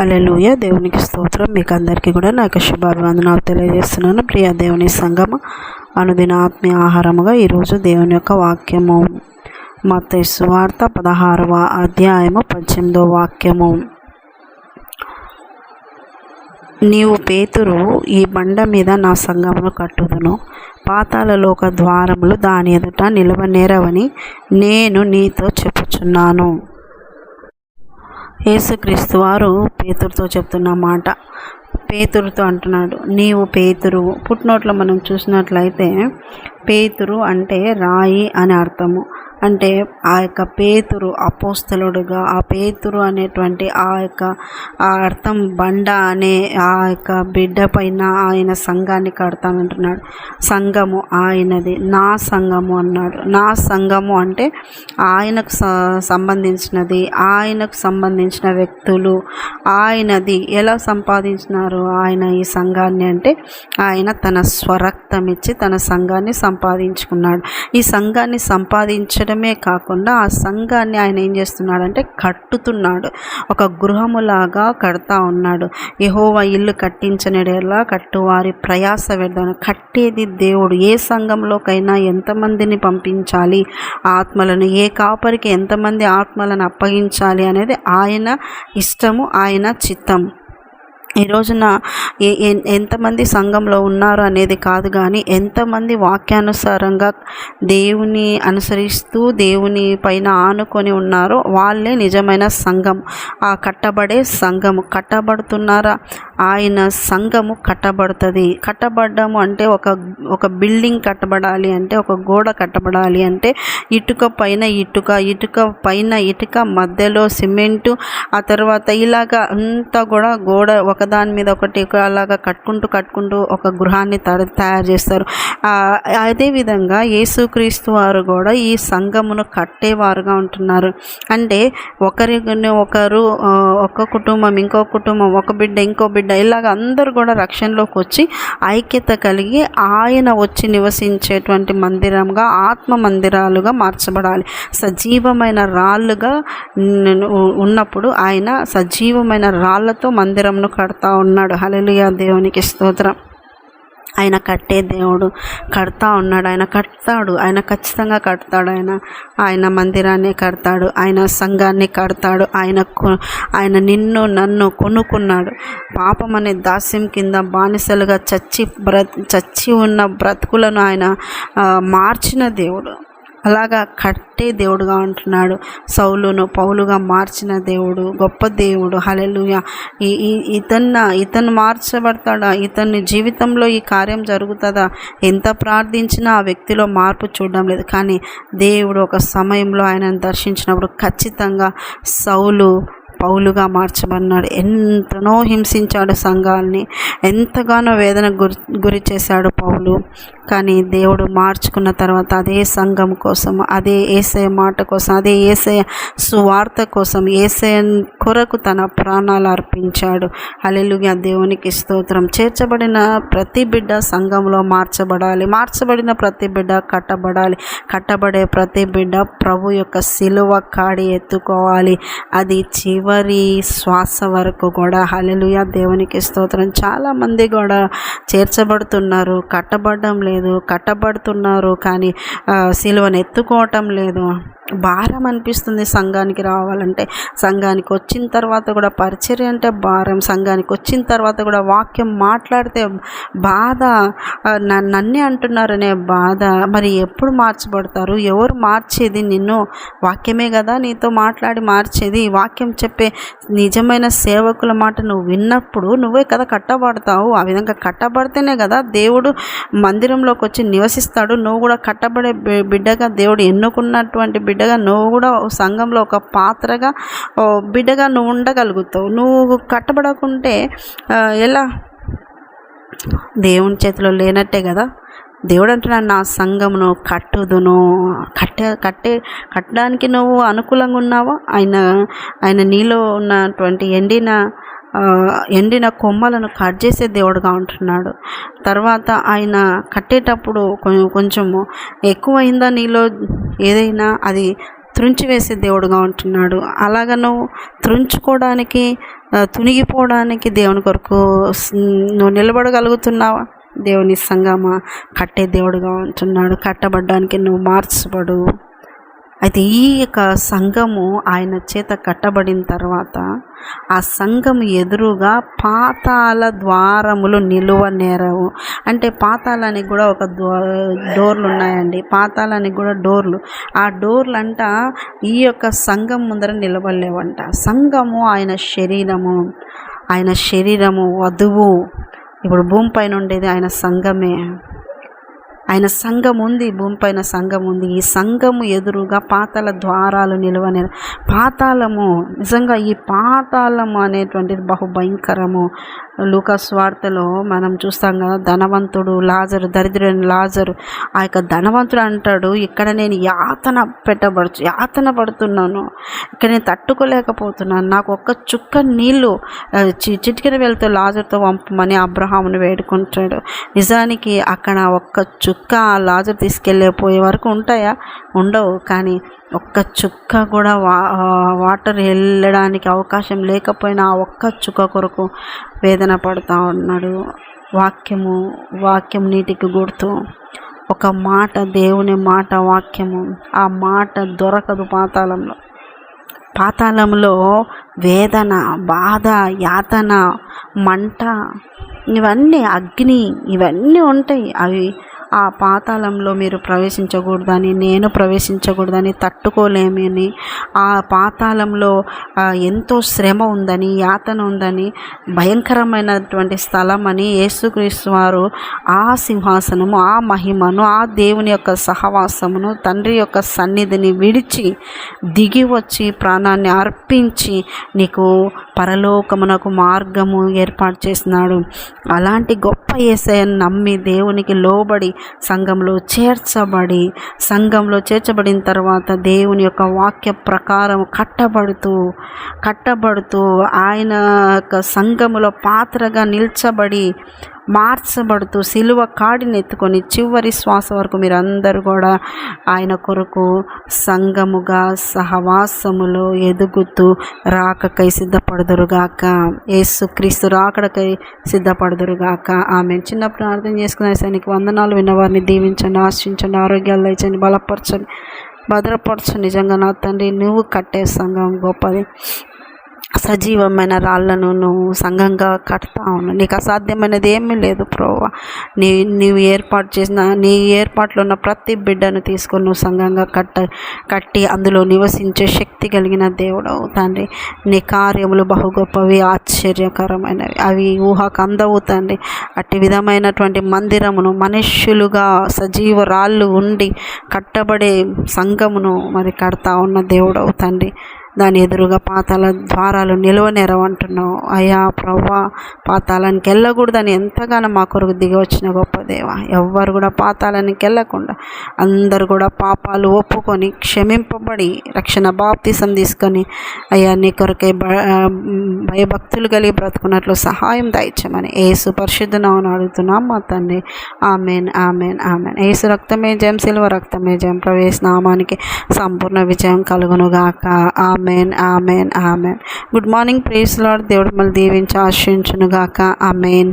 హల్లెలూయ. దేవునికి స్తోత్రం. మీకు అందరికీ కూడా నాకు శుభాభివందనాలు తెలియజేస్తున్నాను. ప్రియ దేవుని సంగమ అనుదిన ఆత్మీయ ఆహారముగా ఈరోజు దేవుని యొక్క వాక్యము. మత సువార్త పదహారవ అధ్యాయము పద్దెనిమిదవ వాక్యము. నీవు పేతురు ఈ బండ మీద నా సంగమును కట్టుదును. పాతాలలోక ద్వారములు దాని ఎదుట నిలవనేరవని నేను నీతో చెప్పుచున్నాను. యేసుక్రీస్తు వారు పేతురుతో చెప్తున్న మాట. పేతురుతో అంటున్నాడు. నీవు పేతురు పుట్టినోట్లో మనం చూసినట్లయితే పేతురు అంటే రాయి అని అర్థము. అంటే ఆ యొక్క పేతురు అపోస్తలుడుగా ఆ పేతురు అనేటువంటి ఆ యొక్క ఆ అర్థం బండ అనే ఆ యొక్క బిడ్డ పైన ఆయన సంఘాన్ని కడతానంటున్నాడు. సంఘము ఆయనది నా సంఘము అన్నాడు. నా సంఘము అంటే ఆయనకు సంబంధించినది ఆయనకు సంబంధించిన వ్యక్తులు ఆయనది. ఎలా సంపాదించినారు ఆయన ఈ సంఘాన్ని అంటే ఆయన తన స్వరక్తం ఇచ్చి తన సంఘాన్ని సంపాదించుకున్నాడు. ఈ సంఘాన్ని సంపాదించడమే కాకుండా ఆ సంఘాన్ని ఆయన ఏం చేస్తున్నాడంటే కట్టుతున్నాడు. ఒక గృహములాగా కడతా ఉన్నాడు. యహోవ ఇల్లు కట్టించనిడేలా కట్టువారి ప్రయాస వ్యర్థం కట్టేది దేవుడు. ఏ సంఘంలోకైనా ఎంతమందిని పంపించాలి? ఆత్మలను. ఏ కాపరికి ఎంతమంది ఆత్మలను అప్పగించాలి అనేది ఆయన ఇష్టము ఆయన చిత్తం ఈ రోజున ఏ- ఎంతమంది సంఘంలో ఉన్నారు అనేది కాదు కానీ ఎంతమంది వాక్యానుసారంగా దేవుని అనుసరిస్తూ దేవుని పైన ఆనుకొని ఉన్నారో వాళ్ళే నిజమైన సంఘం. ఆ కట్టబడే సంఘము కట్టబడుతున్నారా? ఆయన సంఘము కట్టబడుతుంది. కట్టబడ్డము అంటే ఒక ఒక బిల్డింగ్ కట్టబడాలి అంటే ఒక గోడ కట్టబడాలి అంటే ఇటుక పైన ఇటుక ఇటుక పైన ఇటుక మధ్యలో సిమెంటు ఆ తర్వాత ఇలాగా అంతా కూడా గోడ ఒకదాని మీద ఒకటి అలాగా కట్టుకుంటూ కట్టుకుంటూ ఒక గృహాన్ని తడ- తయారు చేస్తారు. అదేవిధంగా యేసుక్రీస్తు వారు కూడా ఈ సంఘమును కట్టేవారుగా ఉంటున్నారు. అంటే ఒకరిని ఒకరు ఒక కుటుంబం ఇంకో కుటుంబం ఒక బిడ్డ ఇంకో బిడ్డ డైలాగ్ అందరూ కూడా రక్షణలోకి వచ్చి ఐక్యత కలిగి ఆయన వచ్చి నివసించేటువంటి మందిరంగా ఆత్మ మందిరాలుగా మార్చబడాలి. సజీవమైన రాళ్ళుగా ఉన్నప్పుడు ఆయన సజీవమైన రాళ్ళతో మందిరంను కడతా ఉన్నాడు. హల్లెలూయా! దేవునికి స్తోత్రం. ఆయన కట్టే దేవుడు కడతా ఉన్నాడు. ఆయన కడతాడు. ఆయన ఖచ్చితంగా కడతాడు. ఆయన ఆయన మందిరాన్ని కడతాడు. ఆయన సంఘాన్ని కడతాడు. ఆయన ఆయన నిన్ను నన్ను కొనుక్కున్నాడు. పాపం అనే దాస్యం కింద బానిసలుగా చచ్చి బ్ర చచ్చి ఉన్న బ్రతుకులను ఆయన మార్చిన దేవుడు. అలాగా కట్టే దేవుడుగా ఉంటున్నాడు. సౌలును పౌలుగా మార్చిన దేవుడు గొప్ప దేవుడు హలెలుయ ఈ ఇతన్న ఇతను మార్చబడతాడా? ఇతని జీవితంలో ఈ కార్యం జరుగుతుందా? ఎంత ప్రార్థించినా ఆ వ్యక్తిలో మార్పు చూడడం లేదు. కానీ దేవుడు ఒక సమయంలో ఆయనను దర్శించినప్పుడు ఖచ్చితంగా సౌలు పౌలుగా మార్చబడినాడు. ఎంతనో హింసించాడు సంఘాల్ని. ఎంతగానో వేదన గురి గురి చేశాడు పౌలు. కానీ దేవుడు మార్చుకున్న తర్వాత అదే సంఘం కోసం అదే ఏసే మాట కోసం అదే ఏసే సువార్త కోసం ఏసే కొరకు తన ప్రాణాలు అర్పించాడు. హల్లెలూయా. దేవునికి స్తోత్రం. చేర్చబడిన ప్రతి బిడ్డ సంఘంలో మార్చబడాలి. మార్చబడిన ప్రతి బిడ్డ కట్టబడాలి. కట్టబడే ప్రతి బిడ్డ ప్రభు యొక్క సిలువ కాడి ఎత్తుకోవాలి. అది చివరి శ్వాస వరకు కూడా. హల్లెలూయా. దేవునికి స్తోత్రం. చాలామంది కూడా చేర్చబడుతున్నారు. కట్టబడడం లేదు. కట్టబడుతున్నారు కానీ సిలువను ఎత్తుకోవటం లేదు. భారం అనిపిస్తుంది సంఘానికి రావాలంటే. సంఘానికి వచ్చిన తర్వాత కూడా పరిచర్య అంటే భారం. సంఘానికి వచ్చిన తర్వాత కూడా వాక్యం మాట్లాడితే బాధ నన్నే అంటున్నారనే బాధ. మరి ఎప్పుడు మార్చబడతారు? ఎవరు మార్చేది? నిన్ను వాక్యమే కదా నీతో మాట్లాడి మార్చేది. వాక్యం చెప్పే నిజమైన సేవకుల మాట నువ్వు విన్నప్పుడు నువ్వే కదా కట్టబడతావు. ఆ విధంగా కట్టబడితేనే కదా దేవుడు మందిరంలోకి వచ్చి నివసిస్తాడు. నువ్వు కూడా కట్టబడే బిడ్డగా దేవుడు ఎన్నుకున్నటువంటి బిడ్డ బిడ్డగా నువ్వు కూడా సంఘంలో ఒక పాత్రగా ఓ బిడ్డగా నువ్వు ఉండగలుగుతావు. నువ్వు కట్టబడకుంటే ఎలా? దేవుని చేతిలో లేనట్టే కదా? దేవుడు అంటున్నాడు నా సంఘమును కట్టుదును. కట్టే కట్టే కట్టడానికి నువ్వు అనుకూలంగా ఉన్నావా? ఆయన ఆయన నీలో ఉన్నటువంటి ఎండిన ఎండిన కొమ్మలను కట్ చేసే దేవుడుగా ఉంటున్నాడు. తర్వాత ఆయన కట్టేటప్పుడు కొంచెము ఎక్కువైందా నీలో ఏదైనా అది త్రుంచివేసే దేవుడుగా ఉంటున్నాడు. అలాగ నువ్వు త్రుంచుకోవడానికి తునిగిపోవడానికి దేవుని కొరకు నువ్వు నిలబడగలుగుతున్నావా? దేవుని సంగమా కట్టే దేవుడుగా ఉంటున్నాడు. కట్టబడ్డానికి నువ్వు మార్చబడు. అయితే ఈ యొక్క సంఘము ఆయన చేత కట్టబడిన తర్వాత ఆ సంఘము ఎదురుగా పాతాల ద్వారములు నిలువ నేరవు. అంటే పాతాలానికి కూడా ఒక డోర్లు ఉన్నాయండి. పాతాలానికి కూడా డోర్లు. ఆ డోర్లు అంట ఈ యొక్క సంఘం ముందర నిలబడలేవంట. సంఘము ఆయన శరీరము ఆయన శరీరము వధువు. ఇప్పుడు భూమిపైన ఉండేది ఆయన సంఘమే. ఆయన సంఘం ఉంది భూమిపైన సంఘం ఉంది. ఈ సంఘము ఎదురుగా పాతాల ద్వారాలు నిలువని పాతాళము నిజంగా ఈ పాతాళము అనేటువంటిది బహు భయంకరము. లూకాస్ వార్తలో మనం చూస్తాం కదా ధనవంతుడు లాజరు దరిద్రుని లాజరు ఆ యొక్క ధనవంతుడు అంటాడు ఇక్కడ నేను యాతన పెట్టబడుచు యాతన పడుతున్నాను. ఇక్కడ నేను తట్టుకోలేకపోతున్నాను. నాకు ఒక్క చుక్క నీళ్ళు చి చిటికెన వెళ్తే లాజర్తో పంపమని అబ్రహాముని వేడుకుంటాడు. నిజానికి అక్కడ ఒక్క చుక్క ఆ లాజర్ తీసుకెళ్ళిపోయే వరకు ఉంటాయా? ఉండవు కానీ ఒక్క చుక్క కూడా వా వాటర్ వెళ్ళడానికి అవకాశం లేకపోయినా ఆ ఒక్క చుక్క కొరకు వేదన పడుతూ ఉన్నాడు. వాక్యము వాక్యం నీటికి గుర్తు. ఒక మాట దేవుని మాట వాక్యము. ఆ మాట దొరకదు పాతాళంలో. పాతాళంలో వేదన బాధ యాతన మంట ఇవన్నీ అగ్ని ఇవన్నీ ఉంటాయి. అవి ఆ పాతాళంలో మీరు ప్రవేశించకూడదని నేను ప్రవేశించకూడదని తట్టుకోలేమని ఆ పాతాళంలో ఎంతో శ్రమ ఉందని యాతన ఉందని భయంకరమైనటువంటి స్థలం అని యేసుక్రీస్తు వారు ఆ సింహాసనము ఆ మహిమను ఆ దేవుని యొక్క సహవాసమును తండ్రి యొక్క సన్నిధిని విడిచి దిగి వచ్చి ప్రాణాన్ని అర్పించి నీకు పరలోకమునకు మార్గము ఏర్పాటు చేసినాడు. అలాంటి గొప్ప ఏసయ్యను నమ్మి దేవునికి లోబడి సంఘంలో చేర్చబడి సంఘంలో చేర్చబడిన తర్వాత దేవుని యొక్క వాక్య ప్రకారం కట్టబడుతూ కట్టబడుతూ ఆయన యొక్క సంఘములో పాత్రగా నిల్చబడి మార్చబడుతూ సిలువ కాడిని ఎత్తుకొని చివరి శ్వాస వరకు మీరందరూ కూడా ఆయన కొరకు సంఘముగా సహవాసములో ఎదుగుతూ రాకకై సిద్ధపడదురుగాక. యేసుక్రీస్తు రాకడకై సిద్ధపడదురుగాక. ఆమె చిన్న ప్రార్థన చేసుకునే సైనికి వందనాలు విన్నవారిని దీవించండి ఆశించండి ఆరోగ్యాలు దయచండి బలపరచండి భద్రపరచండి. నిజంగా నా తండ్రి నువ్వు కట్టే సంఘం గొప్పది. సజీవమైన రాళ్ళను నువ్వు సంఘంగా కడతా ఉన్నావు. నీకు అసాధ్యమైనది ఏమీ లేదు ప్రోవా నీ నీవు ఏర్పాటు చేసిన నీ ఏర్పాట్లో ఉన్న ప్రతి బిడ్డను తీసుకొని నువ్వు సంఘంగా కట్ట కట్టి అందులో నివసించే శక్తి కలిగిన దేవుడవు తండ్రి. నీ కార్యములు బహు గొప్పవి ఆశ్చర్యకరమైనవి. అవి ఊహకు అందవు తండ్రి. అట్టి విధమైనటువంటి మందిరమును మనుష్యులుగా సజీవ రాళ్ళు ఉండి కట్టబడే సంఘమును మరి కడతా ఉన్న దేవుడవు తండ్రి. దాని ఎదురుగా పాతాల ద్వారాలు నిలవనేరవంటున్నావు అయ్యా ప్రవ్వా పాతాలానికి వెళ్ళకూడదని ఎంతగానో మా కొరకు దిగి వచ్చిన గొప్ప దేవ. ఎవ్వరు కూడా పాతాలానికి వెళ్ళకుండా అందరు కూడా పాపాలు ఒప్పుకొని క్షమింపబడి రక్షణ బాప్తీసం తీసుకొని అయ్యా నీ కొరకే భ భయభక్తులు కలిగి బ్రతుకున్నట్లు సహాయం దాయించమని ఏసు పరిశుద్ధనామని అడుగుతున్నాం మా తండ్రి. Amen amen amen. ఏసు రక్తమే జయం సిల్వ రక్తమే జయం. ప్రవేశ నామానికి సంపూర్ణ విజయం కలుగునుగాక. Amen amen amen. Good morning praise Lord దేవుడు మళ్ళీ దీవించి ఆశ్రయించునుగాక ఆమెన్.